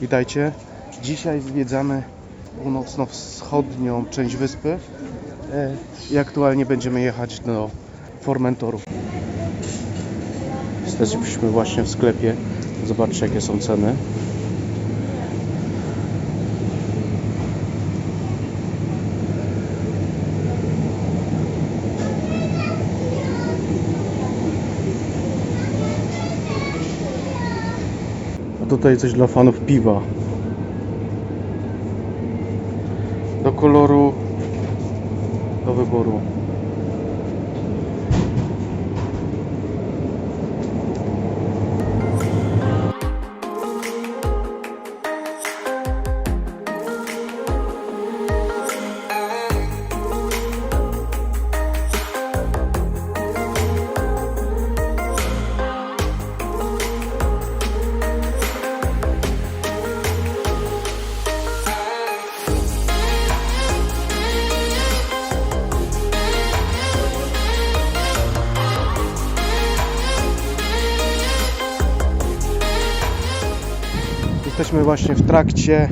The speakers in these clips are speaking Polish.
Witajcie. Dzisiaj zwiedzamy północno-wschodnią część wyspy e, i aktualnie będziemy jechać do Formentoru. Jesteśmy właśnie w sklepie. Zobaczcie jakie są ceny. Tutaj coś dla fanów piwa. Do koloru, do wyboru. Jesteśmy właśnie w trakcie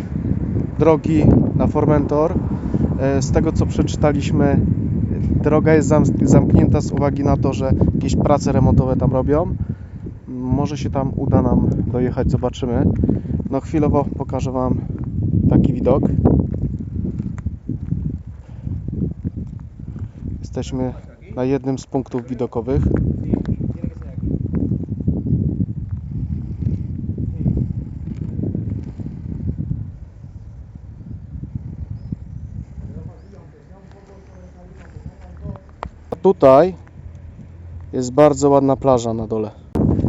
drogi na Formentor. E, Z tego co przeczytaliśmy, droga jest zam- zamknięta z uwagi na to, że jakieś prace remontowe tam robią. Może się tam uda nam dojechać, zobaczymy. No chwilowo pokażę Wam taki widok. Jesteśmy na jednym z punktów widokowych. Tutaj jest bardzo ładna plaża na dole.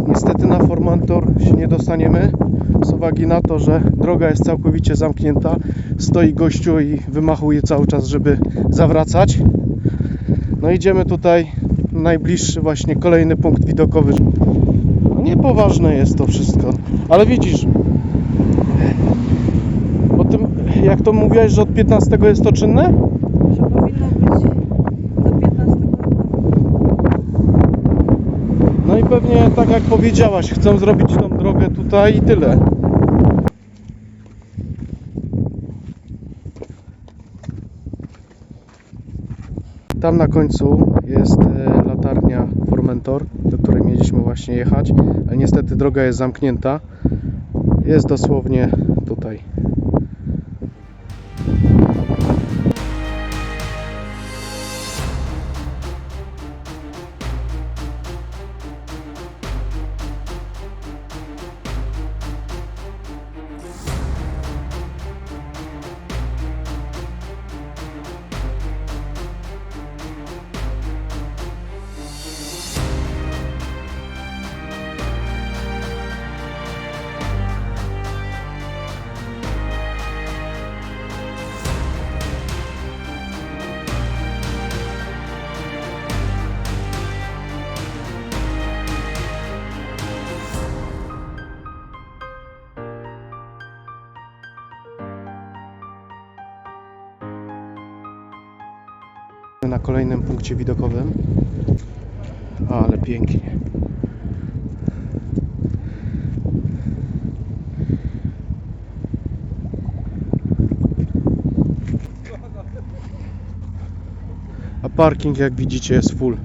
Niestety na Formantor się nie dostaniemy z uwagi na to, że droga jest całkowicie zamknięta. Stoi gościu i wymachuje cały czas, żeby zawracać. No idziemy tutaj na najbliższy właśnie kolejny punkt widokowy. No niepoważne jest to wszystko, ale widzisz, o tym, jak to mówiłeś, że od 15 jest to czynne? że powinno być do 15 No i pewnie tak jak powiedziałaś, chcą zrobić tą drogę tutaj i tyle. Tam na końcu jest e, latarnia Formentor, do której mieliśmy właśnie jechać, ale niestety droga jest zamknięta. Jest dosłownie tutaj. Na kolejnym punkcie widokowym. Ale pięknie. A parking jak widzicie jest full.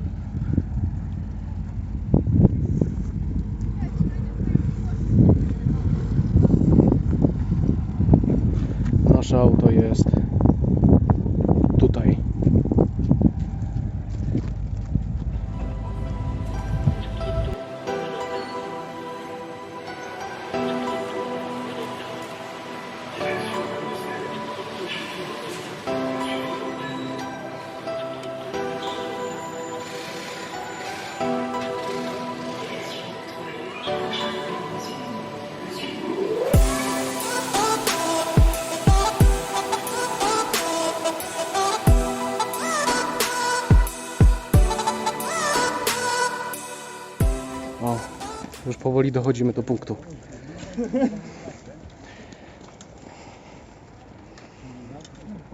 Już powoli dochodzimy do punktu.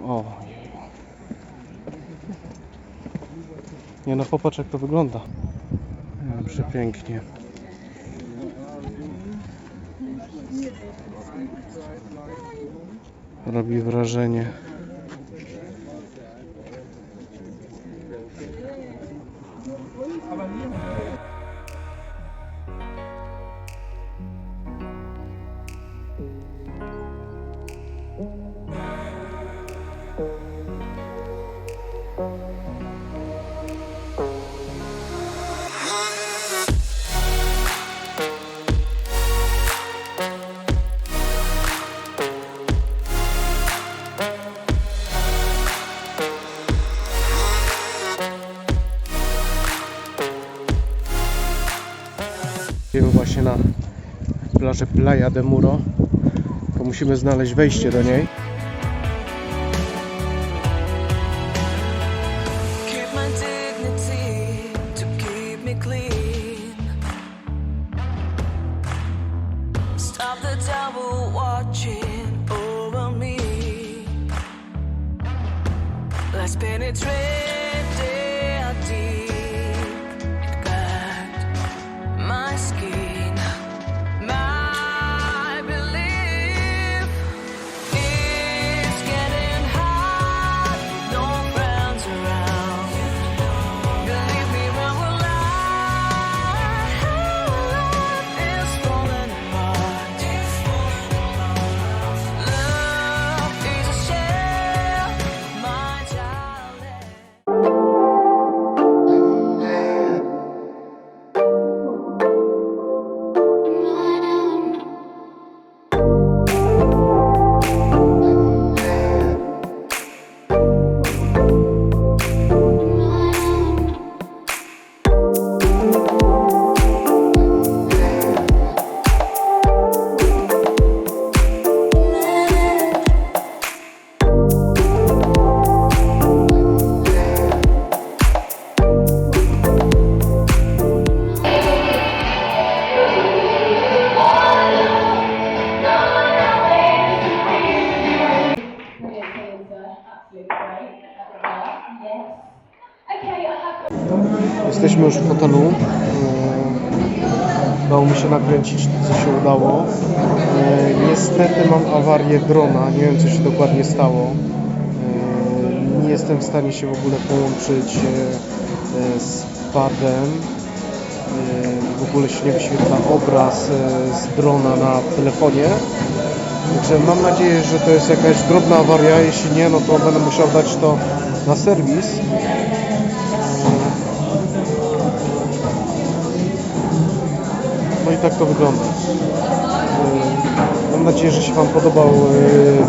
O, Nie no, popatrz jak to wygląda. Przepięknie. Robi wrażenie. Właśnie na plażę Playa de Muro. To musimy znaleźć wejście do niej. Jesteśmy już w hotelu. Eee, Udało mi się nakręcić, co się udało. Eee, Niestety mam awarię drona. Nie wiem, co się dokładnie stało. Eee, Nie jestem w stanie się w ogóle połączyć e, e, z padem. W ogóle się nie wyświetla obraz e, z drona na telefonie. Także mam nadzieję, że to jest jakaś drobna awaria. Jeśli nie, no to będę musiał dać to na serwis. No i tak to wygląda. Mam nadzieję, że się Wam podobał yy,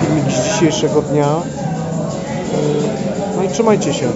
filmik z dzisiejszego dnia. Yy, No i trzymajcie się.